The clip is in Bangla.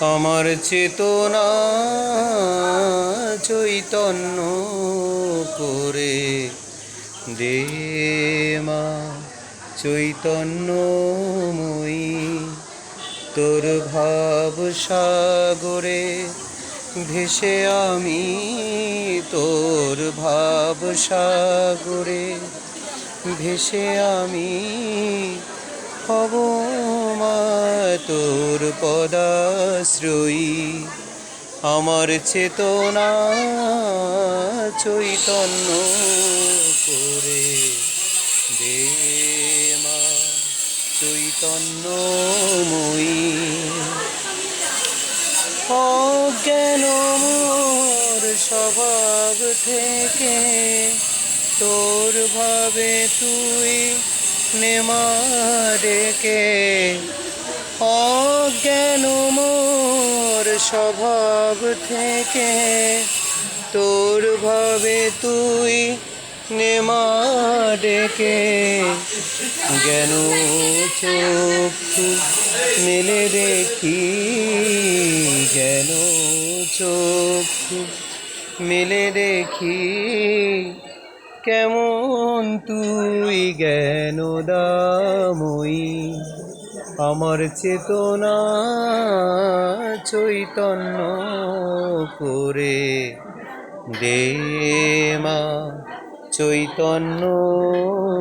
আমার চেতনা চৈতন্য করে দে মা চৈতন্যময়ী। তোর ভাব সাগরে ভেসে আমি, তোর ভাব সাগরে ভেসে আমি হব তোর পদাশ্রয়ী। আমার চেতনা চৈতন্য করে দে মা, চৈতন্যময়ী। অজ্ঞান মোর স্বভাব থেকে তোর ভাবে তুই নেমা ডেকে অজ্ঞান মোর স্বভাব থেকে তোর ভাবে তুই নেমা ডেকে। জ্ঞান চোখ মেলে দেখি। জ্ঞান চক্ষু মেলে দেখি। কেমন তুই জ্ঞান দাময়ী? আমার চেতনা চৈতন্য করে দে মা চৈতন্যময়ী